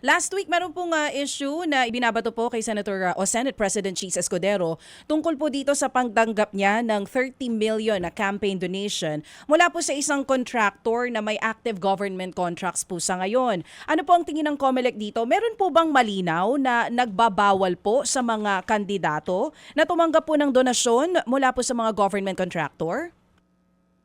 Last week, meron pong ah, issue na ibinabato po kay Senator ah, o Senate President Cheese Escudero tungkol po dito sa pagtanggap niya ng 30 million na campaign donation mula po sa isang contractor na may active government contracts po sa ngayon. Ano po ang tingin ng COMELEC dito? Meron po bang malinaw na nagbabawal po sa mga kandidato na tumanggap po ng donasyon mula po sa mga government contractor?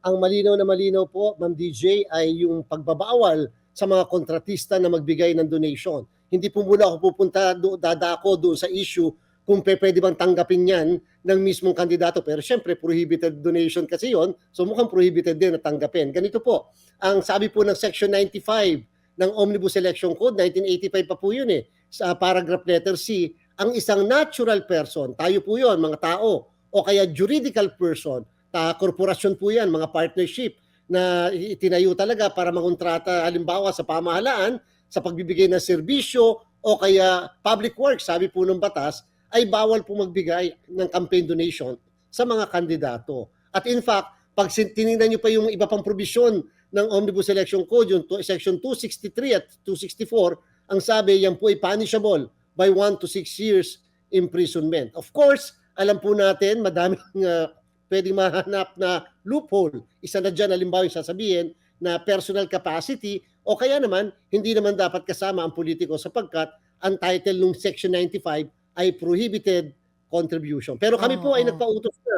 ang malinaw na malinaw po, Ma'am DJ, ay yung pagbabawal sa mga kontratista na magbigay ng donation. Hindi po muna ako pupunta, do, dadako doon sa issue kung pe, pwede bang tanggapin yan ng mismong kandidato. Pero syempre, prohibited donation kasi yon so mukhang prohibited din na tanggapin. Ganito po, ang sabi po ng Section 95 ng Omnibus Election Code, 1985 pa po yun eh, sa paragraph letter C, ang isang natural person, tayo po yon mga tao, o kaya juridical person, ta korporasyon po yan, mga partnership na itinayo talaga para mangontrata halimbawa sa pamahalaan sa pagbibigay ng serbisyo o kaya public works, sabi po ng batas, ay bawal po magbigay ng campaign donation sa mga kandidato. At in fact, pag tinignan nyo pa yung iba pang probisyon ng Omnibus Election Code, yung to- section 263 at 264, ang sabi yan po ay punishable by 1 to 6 years imprisonment. Of course, alam po natin, madaming uh, pwedeng mahanap na loophole. Isa na dyan, halimbawa yung sasabihin na personal capacity o kaya naman, hindi naman dapat kasama ang politiko sapagkat ang title ng Section 95 ay prohibited contribution. Pero kami po ay nagpautos na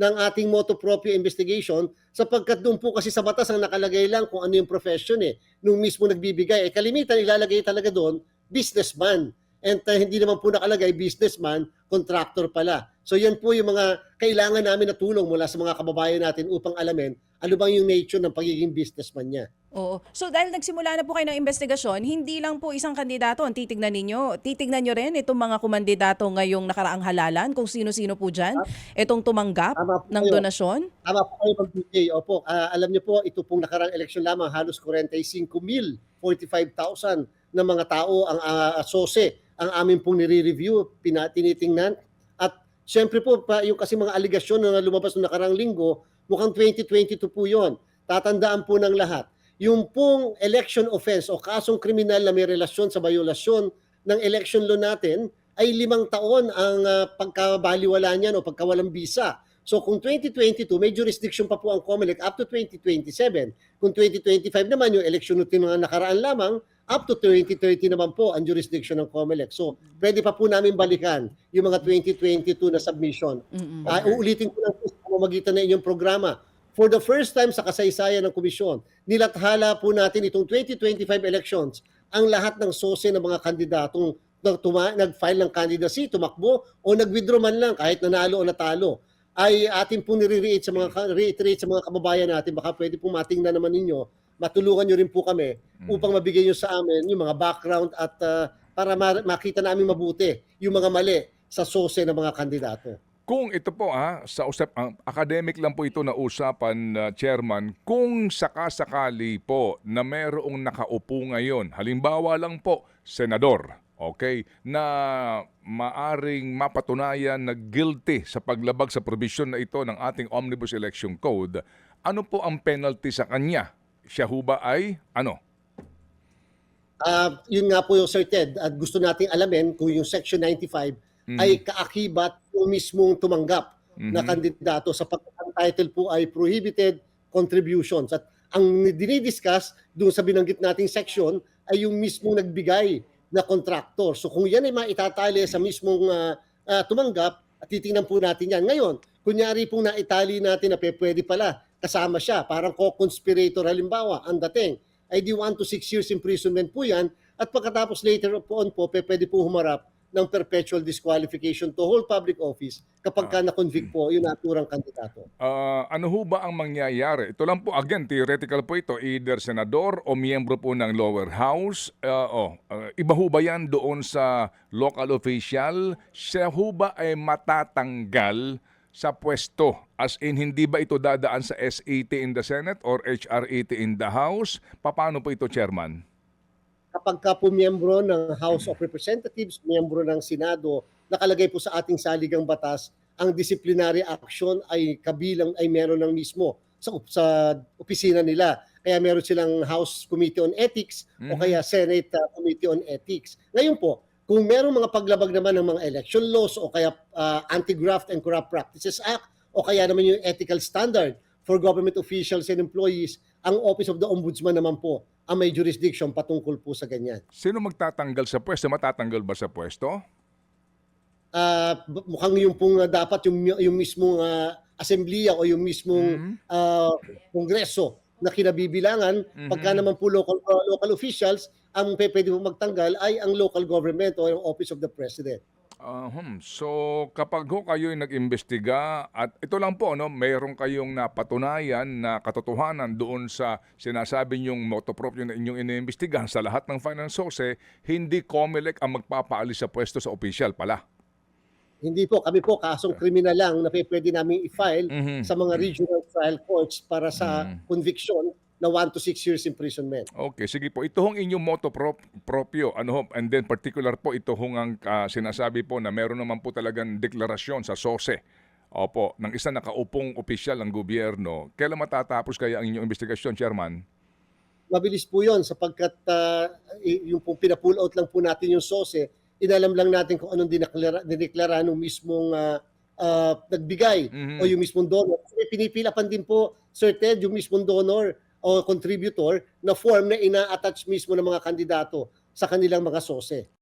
ng ating motu proprio investigation sapagkat doon po kasi sa batas ang nakalagay lang kung ano yung profession eh. Nung mismo nagbibigay, eh kalimitan ilalagay talaga doon, businessman. And uh, hindi naman po nakalagay businessman, contractor pala. So yan po yung mga kailangan namin na tulong mula sa mga kababayan natin upang alamin ano bang yung nature ng pagiging businessman niya. Oo. So dahil nagsimula na po kayo ng investigasyon, hindi lang po isang kandidato ang titignan ninyo. Titignan nyo rin itong mga kumandidato ngayong nakaraang halalan, kung sino-sino po dyan, itong tumanggap Tama po ng kayo. donasyon. Tama po kayo, Ma'am DJ. Opo, ah, alam niyo po, ito pong nakarang eleksyon lamang, halos 45 mil, 45,000 na mga tao ang uh, asose ang amin pong nire-review, pina, tinitingnan. At syempre po, pa, yung kasi mga aligasyon na lumabas noong nakarang linggo, mukhang 2022 po yon. Tatandaan po ng lahat. Yung pong election offense o kasong kriminal na may relasyon sa violasyon ng election law natin ay limang taon ang uh, pagkabaliwala niyan o pagkawalang bisa. So kung 2022, may jurisdiction pa po ang COMELEC up to 2027. Kung 2025 naman, yung election ng mga nakaraan lamang, up to 2030 naman po ang jurisdiction ng COMELEC. So pwede pa po namin balikan yung mga 2022 na submission. Mm-mm. Ah, uulitin ko lang po sa pamamagitan ng inyong programa. For the first time sa kasaysayan ng komisyon, nilathala po natin itong 2025 elections ang lahat ng sose ng mga kandidatong nag-file ng candidacy, tumakbo o nag-withdraw man lang kahit nanalo o natalo ay atin pong nire-reiterate sa mga reiterate sa mga kababayan natin baka pwede pong matingnan naman ninyo matulungan nyo rin po kami upang mabigay nyo sa amin yung mga background at ah, para ma- makita namin mabuti yung mga mali sa sose ng mga kandidato. Kung ito po ah, sa usap, ang academic lang po ito na usapan, uh, Chairman, kung sakasakali po na merong nakaupo ngayon, halimbawa lang po, senador, okay, na maaring mapatunayan na guilty sa paglabag sa provision na ito ng ating Omnibus Election Code, ano po ang penalty sa kanya? Siya ho ba ay ano? Ah, yun nga po yung Sir Ted, at gusto nating alamin kung yung Section 95 ay kaakibat yung mismong tumanggap na kandidato sa pagka-title po ay prohibited contributions. At ang dinidiscuss doon sa binanggit nating section ay yung mismong nagbigay na contractor. So kung yan ay maitatali sa mismong ah, ah, tumanggap, titingnan po natin yan. Ngayon, kunyari pong naitali natin na pwede pala kasama siya, parang co-conspirator halimbawa, ang dating, ay di 1 to 6 years imprisonment po yan at pagkatapos later on po, pwede po humarap ng perpetual disqualification to hold public office kapag ka na-convict po yung naturang kandidato. Ah, ano ho ba ang mangyayari? Ito lang po, again, theoretical po ito, either senador o miyembro po ng lower house. Ah, oh, ah, iba ho ba yan doon sa local official? Siya ho ba ay matatanggal sa pwesto? As in, hindi ba ito dadaan sa SAT in the Senate or HR 80 in the House? Paano po ito, Chairman? Kapag ka po miyembro ng House of Representatives, miyembro ng Senado, nakalagay po sa ating saligang batas, ang disciplinary action ay kabilang ay meron ng mismo sa, sa opisina nila. kaya meron silang House Committee on Ethics o Mhm. kaya Senate uh, Committee on Ethics. Ngayon po, kung merong mga paglabag naman ng mga election laws o kaya uh, Anti-Graft and Corrupt Practices Act o kaya naman yung ethical standard for government officials and employees, ang Office of the Ombudsman naman po ang may jurisdiction patungkol po sa ganyan. Sino magtatanggal sa pwesto? Matatanggal ba sa pwesto? Ah, b- mukhang yung pong uh, dapat yung yung mismong uh, assemblea o yung mismong Mhm. ah, kongreso na kinabibilangan pagka Mhm. naman po local uh, local officials ang pwede mo magtanggal ay ang local government o yung office of the president. Ahum. So kapag ho kayo nag-imbestiga at ito lang po no, mayroon kayong napatunayan na katotohanan doon sa sinasabi niyong motopropyo na inyong iniimbestigahan sa lahat ng finance source, hindi COMELEC ang magpapaalis sa pwesto sa official pala. Hindi po kami po kasong kriminal lang na pwede namin i-file Mhm. sa mga regional trial courts para sa Mhm. conviction na 1 to 6 years imprisonment. Okay, sige po. Ito hong inyong moto prop- proprio, ano ho, and then particular po, ito hong ang ah, sinasabi po na meron naman po talagang deklarasyon sa SOSE. Opo, ng isang nakaupong opisyal ng gobyerno. Kailan matatapos kaya ang inyong investigasyon, Chairman? mabilis po yon sapagkat y- yung pong pina-pull out lang po natin yung SOSE, inalam lang natin kung anong dineklara, dineklara nung mismong ah, ah, nagbigay Mhm. o yung mismong donor. Kasi pinipilapan din po, Sir Ted, yung mismong donor o contributor na form na ina-attach mismo ng mga kandidato sa kanilang mga SOSE.